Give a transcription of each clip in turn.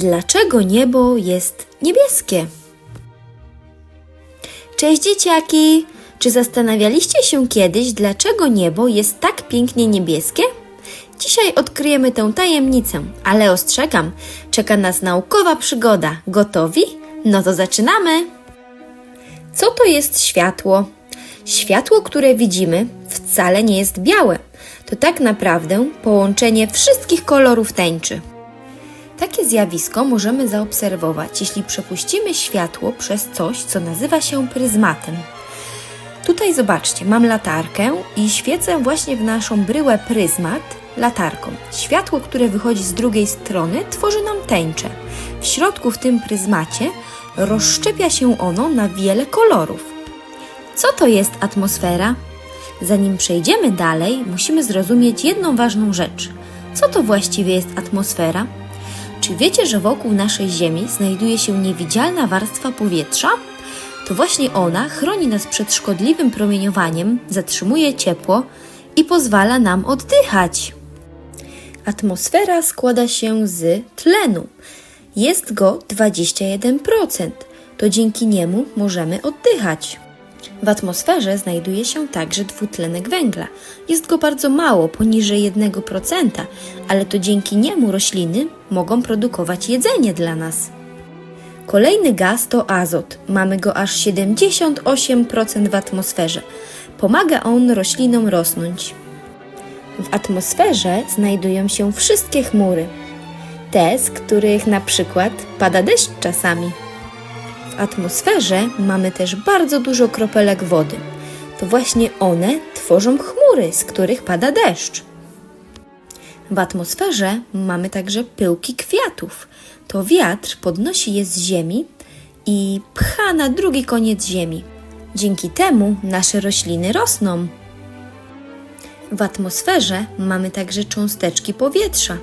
Dlaczego niebo jest niebieskie? Cześć dzieciaki! Czy zastanawialiście się kiedyś, dlaczego niebo jest tak pięknie niebieskie? Dzisiaj odkryjemy tę tajemnicę, ale ostrzegam, czeka nas naukowa przygoda. Gotowi? No to zaczynamy! Co to jest światło? Światło, które widzimy, wcale nie jest białe. To tak naprawdę połączenie wszystkich kolorów tęczy. Takie zjawisko możemy zaobserwować, jeśli przepuścimy światło przez coś, co nazywa się pryzmatem. Tutaj zobaczcie, mam latarkę i świecę właśnie w naszą bryłę pryzmat latarką. Światło, które wychodzi z drugiej strony, tworzy nam tęczę. W środku w tym pryzmacie rozszczepia się ono na wiele kolorów. Co to jest atmosfera? Zanim przejdziemy dalej, musimy zrozumieć jedną ważną rzecz. Co to właściwie jest atmosfera? Czy wiecie, że wokół naszej Ziemi znajduje się niewidzialna warstwa powietrza? To właśnie ona chroni nas przed szkodliwym promieniowaniem, zatrzymuje ciepło i pozwala nam oddychać. Atmosfera składa się z tlenu. Jest go 21%. To dzięki niemu możemy oddychać. W atmosferze znajduje się także dwutlenek węgla. Jest go bardzo mało, poniżej 1%, ale to dzięki niemu rośliny mogą produkować jedzenie dla nas. Kolejny gaz to azot. Mamy go aż 78% w atmosferze. Pomaga on roślinom rosnąć. W atmosferze znajdują się wszystkie chmury. Te, z których na przykład pada deszcz czasami. W atmosferze mamy też bardzo dużo kropelek wody. To właśnie one tworzą chmury, z których pada deszcz. W atmosferze mamy także pyłki kwiatów. To wiatr podnosi je z ziemi i pcha na drugi koniec ziemi. Dzięki temu nasze rośliny rosną. W atmosferze mamy także cząsteczki powietrza.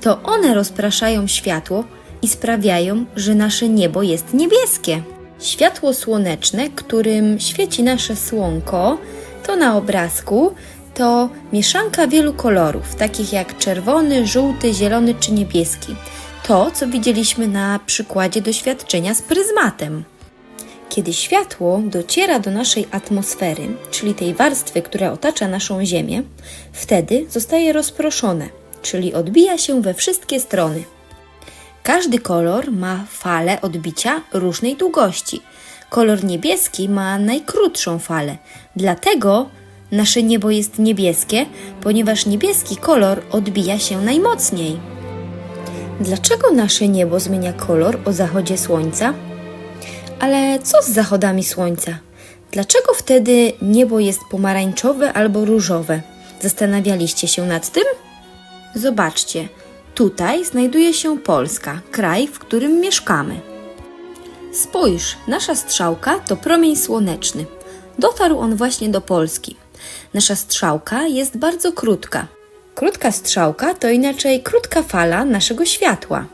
To one rozpraszają światło i sprawiają, że nasze niebo jest niebieskie. Światło słoneczne, którym świeci nasze słonko, to na obrazku to mieszanka wielu kolorów, takich jak czerwony, żółty, zielony czy niebieski. To, co widzieliśmy na przykładzie doświadczenia z pryzmatem. Kiedy światło dociera do naszej atmosfery, czyli tej warstwy, która otacza naszą Ziemię, wtedy zostaje rozproszone, czyli odbija się we wszystkie strony. Każdy kolor ma falę odbicia różnej długości. Kolor niebieski ma najkrótszą falę, dlatego nasze niebo jest niebieskie, ponieważ niebieski kolor odbija się najmocniej. Dlaczego nasze niebo zmienia kolor o zachodzie słońca? Ale co z zachodami słońca? Dlaczego wtedy niebo jest pomarańczowe albo różowe? Zastanawialiście się nad tym? Zobaczcie, tutaj znajduje się Polska, kraj, w którym mieszkamy. Spójrz, nasza strzałka to promień słoneczny. Dotarł on właśnie do Polski. Nasza strzałka jest bardzo krótka. Krótka strzałka to inaczej krótka fala naszego światła.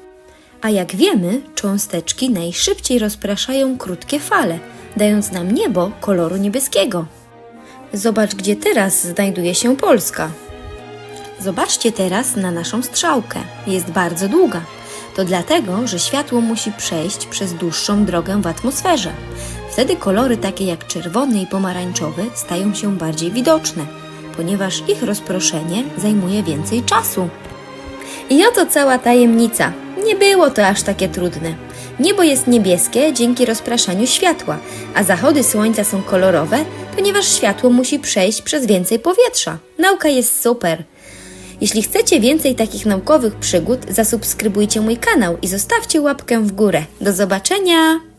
A jak wiemy, cząsteczki najszybciej rozpraszają krótkie fale, dając nam niebo koloru niebieskiego. Zobacz, gdzie teraz znajduje się Polska. Zobaczcie teraz na naszą strzałkę. Jest bardzo długa. To dlatego, że światło musi przejść przez dłuższą drogę w atmosferze. Wtedy kolory takie jak czerwony i pomarańczowy stają się bardziej widoczne, ponieważ ich rozproszenie zajmuje więcej czasu. I oto cała tajemnica. Nie było to aż takie trudne. Niebo jest niebieskie dzięki rozpraszaniu światła, a zachody słońca są kolorowe, ponieważ światło musi przejść przez więcej powietrza. Nauka jest super. Jeśli chcecie więcej takich naukowych przygód, zasubskrybujcie mój kanał i zostawcie łapkę w górę. Do zobaczenia!